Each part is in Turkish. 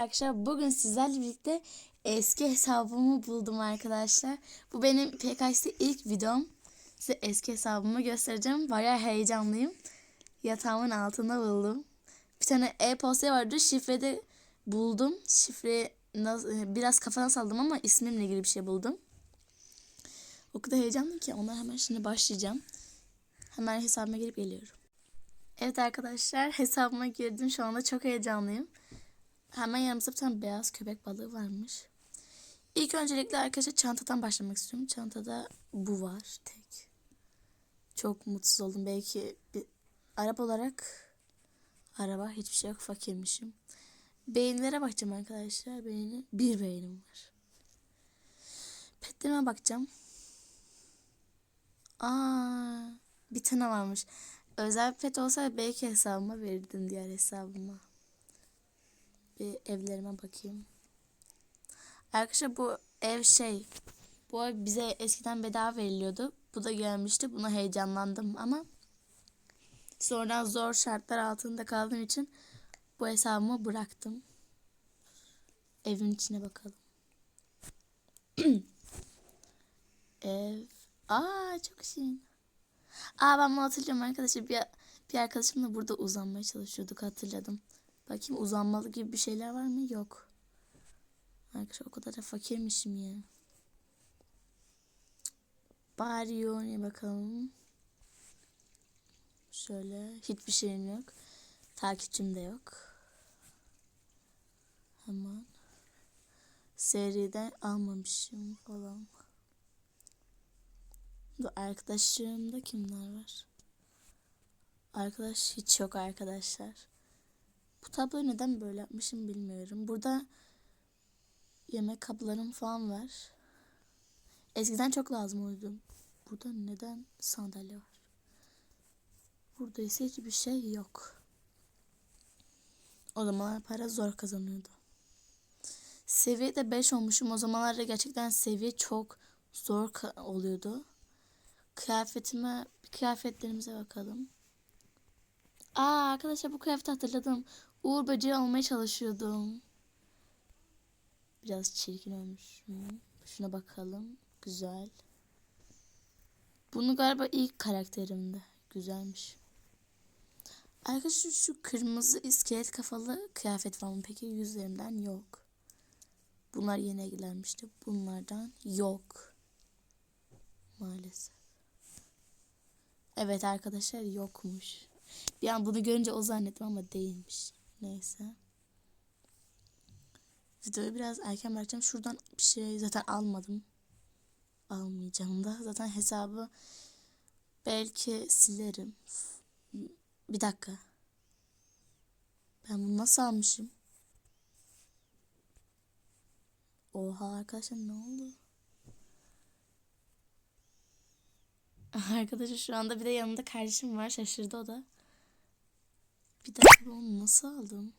Arkadaşlar bugün sizlerle birlikte eski hesabımı buldum arkadaşlar. Bu benim PKX'de ilk videom. Size eski hesabımı göstereceğim. Bayağı heyecanlıyım. Yatağımın altında buldum. Bir tane e-posta vardı. Şifrede buldum. Şifre biraz kafana saldım ama ismimle ilgili bir şey buldum. O kadar heyecanlıyım ki ona hemen şimdi başlayacağım. Hemen hesabıma girip geliyorum. Evet arkadaşlar hesabıma girdim. Şu anda çok heyecanlıyım. Hemen yanımızda bir tane beyaz köpek balığı varmış. İlk öncelikle arkadaşlar çantadan başlamak istiyorum. Çantada bu var tek. Çok mutsuz oldum. Belki bir araba olarak araba hiçbir şey yok. Fakirmişim. Beyinlere bakacağım arkadaşlar. Beyni, bir beynim var. Petlerime bakacağım. Aa, bir tane varmış. Özel pet olsa belki hesabıma verirdim diğer hesabıma. Bir evlerime bakayım. Arkadaşlar bu ev şey bu ev bize eskiden bedava veriliyordu. Bu da gelmişti. Buna heyecanlandım ama sonra zor şartlar altında kaldığım için bu hesabımı bıraktım. Evin içine bakalım. Ev. Aa çok şirin. Aa ben bunu hatırlıyorum arkadaşlar. Bir, bir arkadaşımla burada uzanmaya çalışıyorduk hatırladım. Bakayım uzanmalı gibi bir şeyler var mı? Yok. Arkadaşlar o kadar da fakirmişim ya. Bari yoğun bakalım. Şöyle hiçbir şeyim yok. Takipçim de yok. Hemen. Seriden almamışım falan. Bu arkadaşlarımda kimler var? Arkadaş hiç yok arkadaşlar. Bu tabloyu neden böyle yapmışım bilmiyorum. Burada yemek kaplarım falan var. Eskiden çok lazım oldu. Burada neden sandalye var? Burada ise hiçbir şey yok. O zamanlar para zor kazanıyordu. Seviye de 5 olmuşum. O zamanlarda gerçekten seviye çok zor oluyordu. Kıyafetime, kıyafetlerimize bakalım. Aa arkadaşlar bu kıyafeti hatırladım. Uğur böceği olmaya çalışıyordum. Biraz çirkin olmuş. mu? Şuna bakalım. Güzel. Bunu galiba ilk karakterimde. Güzelmiş. Arkadaşlar şu kırmızı iskelet kafalı kıyafet var mı? Peki yüzlerimden yok. Bunlar yeni eklenmişti. Bunlardan yok. Maalesef. Evet arkadaşlar yokmuş. Bir an bunu görünce o zannettim ama değilmiş. Neyse. Videoyu biraz erken bırakacağım. Şuradan bir şey zaten almadım. Almayacağım da. Zaten hesabı belki silerim. Bir dakika. Ben bunu nasıl almışım? Oha arkadaşlar ne oldu? Arkadaşlar şu anda bir de yanında kardeşim var. Şaşırdı o da. Bir dakika ben onu nasıl aldım?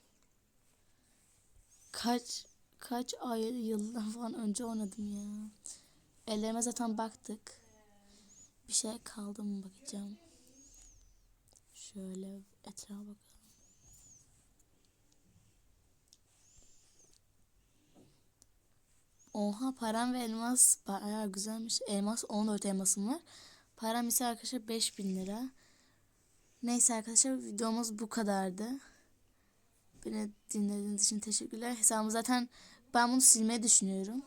Kaç kaç ay yıldan falan önce oynadım ya. Ellerime zaten baktık. Bir şey kaldı mı bakacağım. Şöyle etrafa bakalım. Oha param ve elmas bayağı güzelmiş. Elmas 14 elmasım var. Param ise arkadaşlar 5000 lira. Neyse arkadaşlar videomuz bu kadardı. Beni dinlediğiniz için teşekkürler. Hesabımı zaten ben bunu silmeyi düşünüyorum.